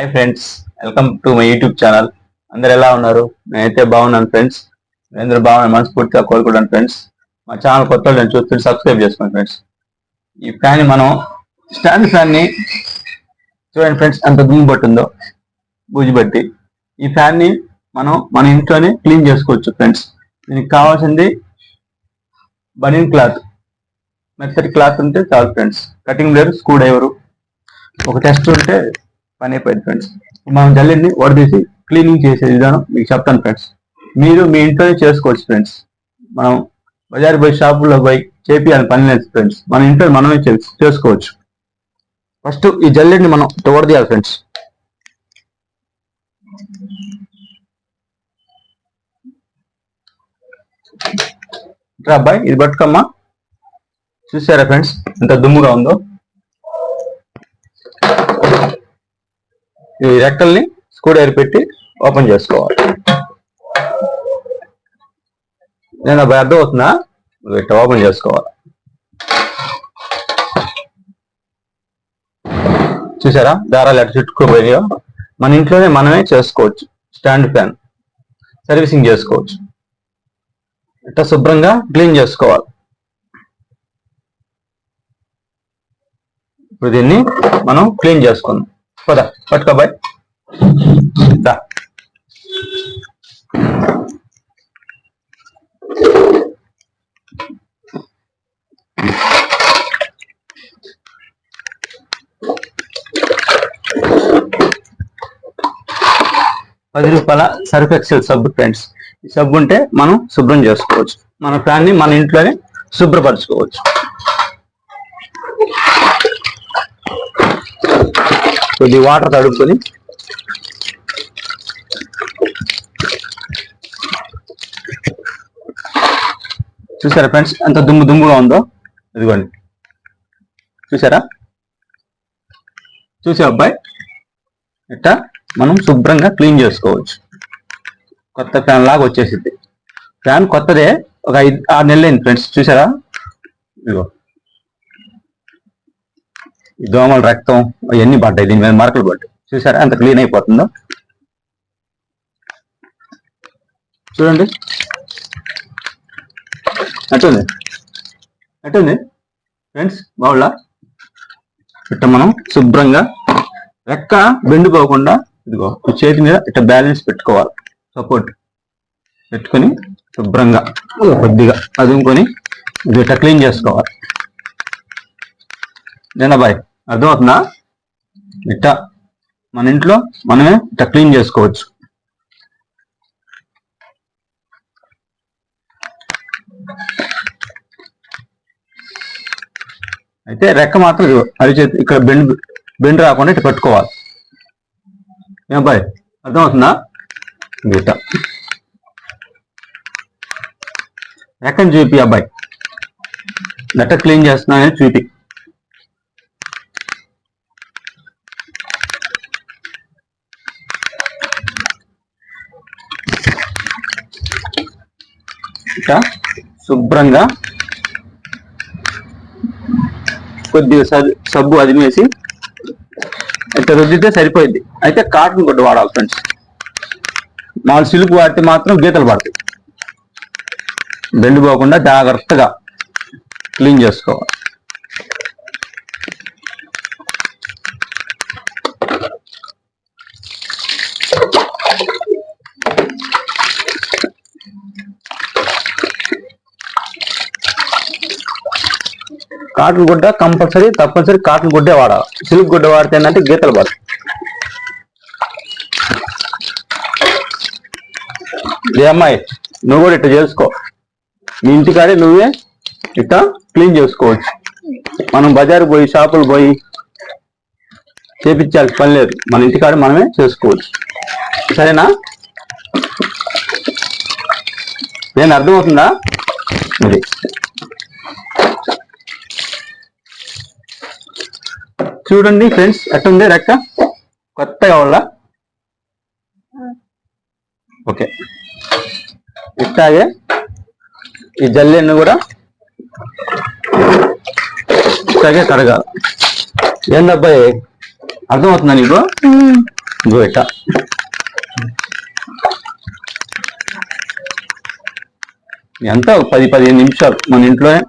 Hi friends welcome to my YouTube channel అందరు ఎలా ఉన్నారు? నేనైతే బాగున్నాను ఫ్రెండ్స్ అందరూ బాగున్నాను మనస్ఫూర్తిగా కోరుకుంటాను ఫ్రెండ్స్ మా ఛానల్ కొత్త నేను చూస్తుంటే సబ్స్క్రైబ్ చేసుకోండి ఫ్రెండ్స్ ఈ ఫ్యాన్ మనం స్టాండ్ ఫ్యాన్ని చూడండి ఫ్రెండ్స్ ఎంత దుమ్ము పట్టిందో బూజు పట్టి. ఈ ఫ్యాన్ని మనం మన ఇంట్లోనే క్లీన్ చేసుకోవచ్చు ఫ్రెండ్స్ దీనికి కావాల్సింది బనీన్ క్లాత్. మెత్తటి క్లాత్ ఉంటే చాలు friends cutting blade screw driver ఒక టెస్ట్ ఉంటే పని అయిపోయింది ఫ్రెండ్స్ మనం జల్లిని వడదీసి క్లీనింగ్ చేసే విధానం మీకు చెప్తాను ఫ్రెండ్స్ మీరు మీ ఇంట్లోనే చేసుకోవచ్చు ఫ్రెండ్స్ మనం బజార్ పోయి షాపుల్లో పోయి చేపియాలని పని లేదు ఫ్రెండ్స్ మన ఇంట్లో మనమే చేసుకోవచ్చు. ఫస్ట్ ఈ జల్లెడిని మనం తోడదీయాలి ఫ్రెండ్స్ అబ్బాయి ఇది పట్టుకమ్మా. చూసారా ఫ్రెండ్స్ ఎంత దుమ్ముగా ఉందో. ఈ రెక్కల్ని స్క్రూ పెట్టి ఓపెన్ చేసుకోవాలి. నేను అబ్బాయి అర్థం అవుతుందా? ఇట్లా ఓపెన్ చేసుకోవాలి. చూసారా? దారాలు ఎట్లా చుట్టుకుపోయాయో మన ఇంట్లోనే మనమే చేసుకోవచ్చు. స్టాండ్ ఫ్యాన్ సర్వీసింగ్ చేసుకోవచ్చు. ఇట్లా శుభ్రంగా క్లీన్ చేసుకోవాలి. ఇప్పుడు దీన్ని మనం క్లీన్ చేసుకుందాం. పద పట్టుకోబాయ్ దా. పది రూపాయల సర్ఫ్ ఎక్సెల్ సబ్బు ఫ్రెండ్స్. ఈ సబ్బు ఉంటే మనం శుభ్రం చేసుకోవచ్చు. మన ఫ్యాన్ మన ఇంట్లోనే శుభ్రపరచుకోవచ్చు. కొద్ది వాటర్ తడుపుకొని చూసారా ఫ్రెండ్స్? ఎంత దుమ్ము దుమ్ముగా ఉందో? ఇదిగోండి. చూసారా? చూసే అబ్బాయి? ఇట్లా మనం శుభ్రంగా క్లీన్ చేసుకోవచ్చు. కొత్త ఫ్యాన్ లాగా వచ్చేసింది ఫ్యాన్ కొత్తదే. ఒక ఐదు ఆరు నెలలు అయింది ఫ్రెండ్స్. చూసారా? ఇదిగో. దోమల రక్తం అవన్నీ పడ్డాయి. దీని మీద మరకలు పడ్డాయి. చూసారా అంత క్లీన్ అయిపోతుందో? చూడండి. అటుంది అటుంది ఫ్రెండ్స్ బావుళ్ళ ఇట్ట మనం శుభ్రంగా రెక్క బెండిపోకుండా ఇదిగో చేతి మీద ఇట్ట బ్యాలెన్స్ పెట్టుకోవాలి. సపోర్ట్. పెట్టుకొని శుభ్రంగా కొద్దిగా అదుముకొని ఇది ఇట్లా క్లీన్ చేసుకోవాలి. జనాభాయ్ అర్థమవుతుందా? ఇట్ట మన ఇంట్లో మనమే ఇట్ట క్లీన్ చేసుకోవచ్చు. అయితే రెక్క మాత్రం అరిచేతి ఇక్కడ బెండ్ బెండ్ రాకుండా ఇటు పెట్టుకోవాలి ఏం బాయ్? అర్థమవుతుందా? గిట్ట రెక్కని చూపి అబ్బాయి? నెట్ట క్లీన్ చేస్తున్నానని చూపి. ఇట్లా శుభ్రంగా కొద్దిగా సబ్- సబ్బు అదిమేసి ఇట్లా రుద్దితే సరిపోయింది. అయితే కాటన్ గుడ్డ వాడాలి ఫ్రెండ్స్. మామూలు సిలుపు వాడితే మాత్రం గీతలు పడతాయి. బెండ్ పోకుండా జాగ్రత్తగా క్లీన్ చేసుకోవాలి. కాటన్ గుడ్డ కంపల్సరీ తప్పనిసరి కాటన్ గుడ్డే వాడాలి. సిల్క్ గుడ్డ వాడితే ఏంటంటే గీతలు పడతాయి ఏ అమ్మాయి నువ్వు కూడా ఇట్లా చేసుకో. మీ ఇంటికాడే నువ్వే ఇట్లా క్లీన్ చేసుకోవచ్చు. మనం బజారు పోయి షాపులు పోయి చేపించాల్సిన పని లేదు. మన ఇంటికాడ మనమే చేసుకోవచ్చు. సరేనా? నేను అర్థమవుతుందా? ఇది చూడండి ఫ్రెండ్స్ ఎట్టుంది రెక్క? కొత్తగా వాళ్ళ ఓకే. ఇట్లాగే ఈ జల్లెన్ను కూడా ఇట్లాగే కడగాలి. ఏందబ్బాయి అర్థమవుతుందా నీకు? ఇగో ఇట్ట ఎంత? పది పదిహేను నిమిషాలు మన ఇంట్లోనే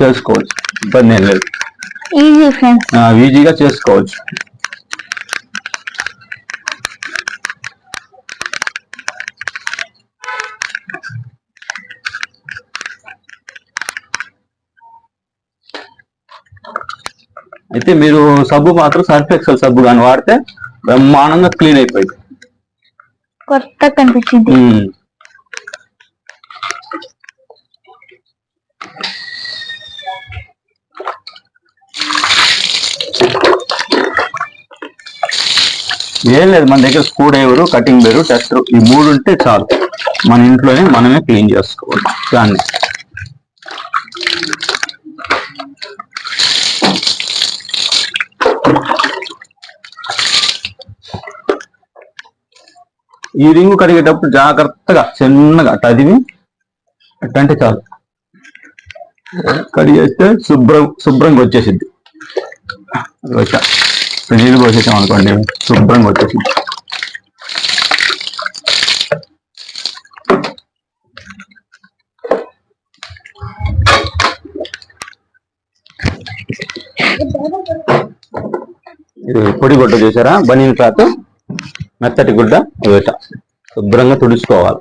చేసుకోవచ్చు ఇబ్బంది ఏం లేదు. ఈజీగా చేసుకోవచ్చు. అయితే మీరు సబ్బు మాత్రం సర్ఫ్ ఎక్సెల్ సబ్బు కానీ వాడితే బ్రహ్మాండంగా క్లీన్ అయిపోయింది కొత్త కనిపించింది. ఏం లేదు మన దగ్గర స్క్రూ డ్రైవరు కటింగ్ బేరు టెస్టర్ ఈ మూడు ఉంటే చాలు. మన ఇంట్లోనే మనమే క్లీన్ చేసుకోవాలి. దాన్ని. ఈ రింగు కడిగేటప్పుడు జాగ్రత్తగా చిన్నగా తదివి అట్టంటే చాలు. కడిగేస్తే శుభ్రం శుభ్రంగా వచ్చేసిద్ది. వచ్చా నీళ్ళు పోసేసాం అనుకోండి శుభ్రంగా వచ్చేసింది పొడి గుడ్డ చూసారా? బనీన్ క్లాత్ మెత్తటి గుడ్డ ఇవిట శుభ్రంగా తుడుచుకోవాలి.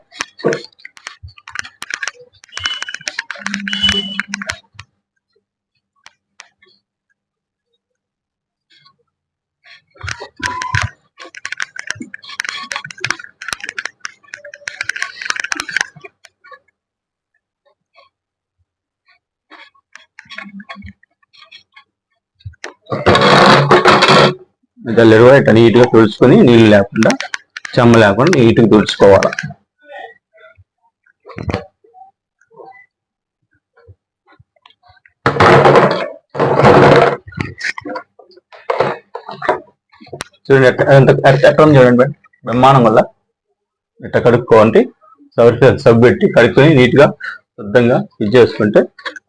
జల్లెడ కూడా ఇట్లా నీట్గా తుడుచుకొని నీళ్ళు లేకుండా చెమ్మ లేకుండా నీట్గా తుడుచుకోవాలి. చూడండి ఎట్ట ఉంది చూడండి బ్రహ్మాండం వల్ల. ఇట్లా కడుక్కోండి సౌరి సబ్బు పెట్టి కడుక్కొని నీట్గా శుద్ధంగా ఇది చేసుకుంటే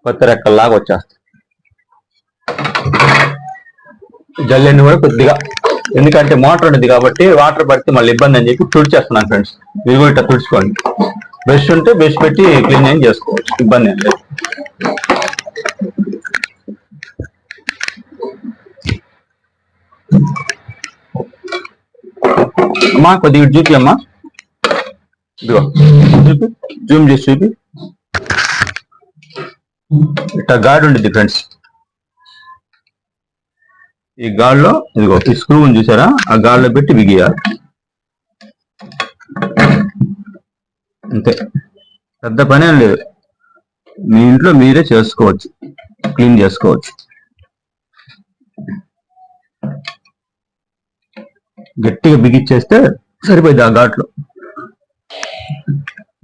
కొత్త రెక్కల్లాగా వచ్చేస్తాయి. జల్లెండి కూడా కొద్దిగా. ఎందుకంటే మోటార్ ఉంది కాబట్టి వాటర్ పడితే మళ్ళీ ఇబ్బంది అని చెప్పి తుడిచేస్తున్నాను ఫ్రెండ్స్. మీరు కూడా ఇట్లా తుడుచుకోండి. బ్రష్ ఉంటే బ్రష్ పెట్టి క్లీన్ ఏం చేసుకోవచ్చు. ఇబ్బంది ఏం లేదు. అమ్మా కొద్దిగా చూపి అమ్మా ఇదిగో చూపి. జూమ్ చేసి చూపి. ఇట్లా గాడ్ ఉండిద్ది ఫ్రెండ్స్. ఈ గాల్లో ఇదిగో ఈ స్క్రూ ఉంది చూసారా? ఆ గాల్లో పెట్టి బిగియాలి. అంతే. పెద్ద పని ఏం లేదు. మీ ఇంట్లో మీరే చేసుకోవచ్చు. క్లీన్ చేసుకోవచ్చు. గట్టిగా బిగిచ్చేస్తే సరిపోయింది ఆ ఘాట్లో.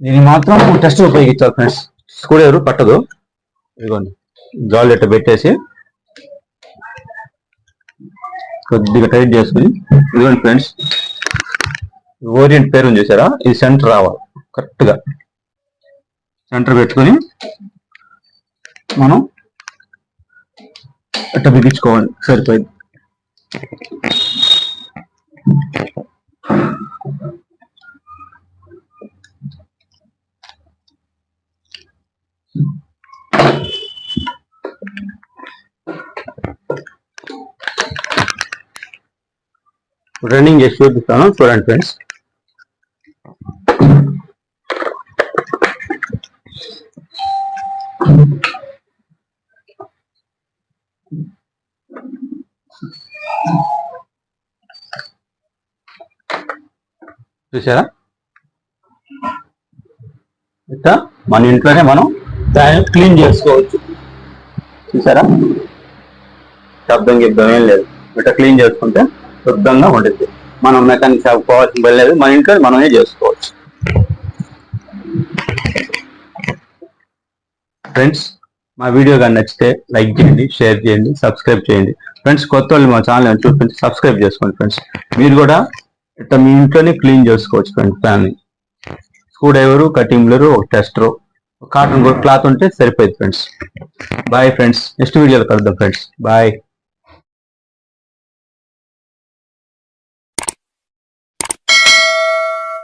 దీన్ని మాత్రం టెస్ట్ ఉపయోగించాలి ఫ్రెండ్స్. స్క్రూ ఎవరు పట్టదు. ఇదిగోండి. గాలి ఇట్ట పెట్టేసి కొద్దిగా టైట్ చేసుకుని ఇదిగోండి ఫ్రెండ్స్. ఓరియంట్ పేరు చూసారా? ఇది సెంటర్ రావాలి. కరెక్ట్గా. సెంటర్ పెట్టుకొని మనం అట్ట బిగించుకోవాలి. సరిపోయింది. రన్నింగ్ చేసి చూపిస్తాను చూడండి ఫ్రెండ్స్ చూసారా? ఇట్లా మన ఇంట్లోనే మనం దాన్ని క్లీన్ చేసుకోవచ్చు. చూసారా? శబ్దం గిబ్దం ఏం లేదు. ఇట్లా క్లీన్ చేసుకుంటే శుద్ధంగా ఉంటుంది. మనం మెకానిక్ షాప్ పోవాల్సిన పని లేదు. మన ఇంట్లో మనమే చేసుకోవచ్చు. ఫ్రెండ్స్ మా వీడియో కానీ నచ్చితే లైక్ చేయండి షేర్ చేయండి సబ్స్క్రైబ్ చేయండి. ఫ్రెండ్స్ కొత్త వాళ్ళు మా ఛానల్ చూపించి సబ్స్క్రైబ్ చేసుకోండి ఫ్రెండ్స్ మీరు కూడా ఇట్లా మీ ఇంట్లోనే క్లీన్ చేసుకోవచ్చు ఫ్రెండ్స్ ఫ్యాన్ని స్క్రూ డ్రైవరు కటింగ్ బ్లరు ఒక టెస్టరు కాటన్ క్లాత్ ఉంటే సరిపోయింది ఫ్రెండ్స్ బాయ్ ఫ్రెండ్స్ నెక్స్ట్ వీడియోలో కలుద్దాం ఫ్రెండ్స్ బాయ్